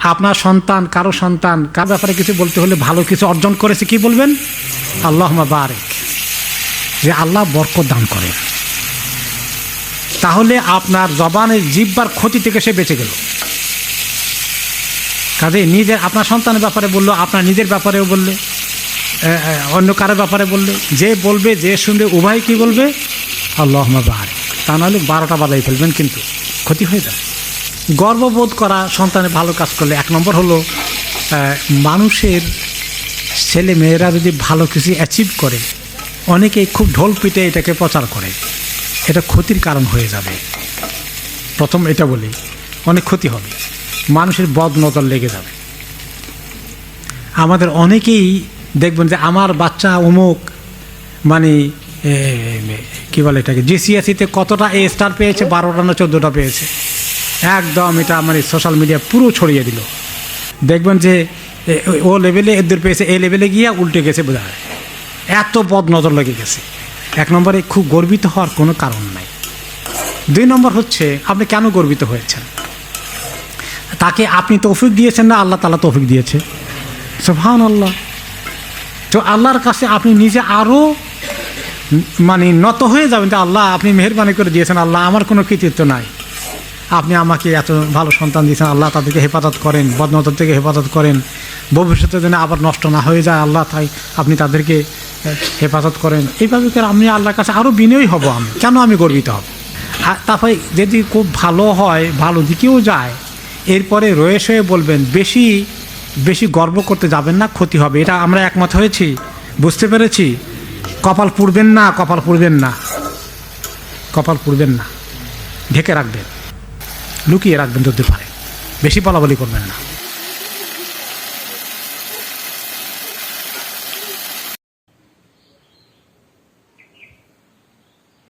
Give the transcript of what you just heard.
আপনার সন্তান, কারও সন্তান, কার ব্যাপারে কিছু বলতে হলে ভালো কিছু অর্জন করেছে, কি বলবেন? আল্লাহ বারেক। যে আল্লাহ বরকত দান করেন। তাহলে আপনার জবানের জিব্বার ক্ষতি থেকে সে বেঁচে গেল। কাজে নিজের, আপনার সন্তানের ব্যাপারে বলল, আপনার নিজের ব্যাপারেও বললে অন্য কারোর ব্যাপারে বললে। যে বলবে, যে শুনবে, উভয় কি বলবে? আল্লাহ বাহারে তা নাহলে বারোটা বাজাই ফেলবেন কিন্তু, ক্ষতি হয়ে যাবে। গর্ববোধ করা সন্তানের ভালো কাজ করলে। এক নম্বর হলো মানুষের ছেলে মেয়েরা যদি ভালো কিছু অ্যাচিভ করে, অনেকেই খুব ঢোল পিটে এটাকে প্রচার করে। এটা ক্ষতির কারণ হয়ে যাবে। প্রথম এটা বলি, অনেক ক্ষতি হবে। মানুষের বদ নজর লেগে যাবে। আমাদের অনেকেই দেখবেন যে আমার বাচ্চা অমুক মানে কি বলে এটাকে জিসিএসিতে কতটা এ স্টার পেয়েছে? বারোটা না চোদ্দোটা পেয়েছে। একদম এটা মানে সোশ্যাল মিডিয়া পুরো ছড়িয়ে দিল। দেখবেন যে এ, ও লেভেলে এদের পেয়েছে এই লেভেলে গিয়ে উল্টে গেছে বোঝা এত বদ নজর লেগে গেছে। এক নম্বরে খুব গর্বিত হওয়ার কোনো কারণ নাই। দুই নম্বর হচ্ছে আপনি কেন গর্বিত হয়েছেন? তাকে আপনি তৌফিক দিয়েছেন না আল্লাহ তালা তৌফিক দিয়েছে? সোহান আল্লাহ তো আল্লাহর কাছে আপনি নিজে আরও মানে নত হয়ে যাবেন যে আল্লাহ আপনি মেহরবানি করে দিয়েছেন আল্লাহ আমার কোনো কৃতিত্ব নাই। আপনি আমাকে এত ভালো সন্তান দিয়েছেন, আল্লাহ তাদেরকে হেফাজত করেন, বদনজর থেকে হেফাজত করেন। ভবিষ্যতে যেন আবার নষ্ট না হয়ে যায়, আল্লাহ তাই আপনি তাদেরকে হেফাজত করেন। এইভাবে করে আমি আল্লাহর কাছে আরও বিনয়ী হব আমি। কেন আমি গর্বিত হব? আর তারপরে যদি খুব ভালো হয়, ভালো দিকেও যায়, এরপরে রয়ে সয়ে বলবেন, বেশি বেশি গর্ব করতে যাবেন না, ক্ষতি হবে। এটা আমরা একমত হয়েছি, বুঝতে পেরেছি? কপাল পুড়বেন না, কপাল পুড়বেন না। কপাল পুড়বেন না। ঢেকে রাখবেন। লুকিয়ে রাখবেন যদি পারে। বেশি বলাবলি করবেন না।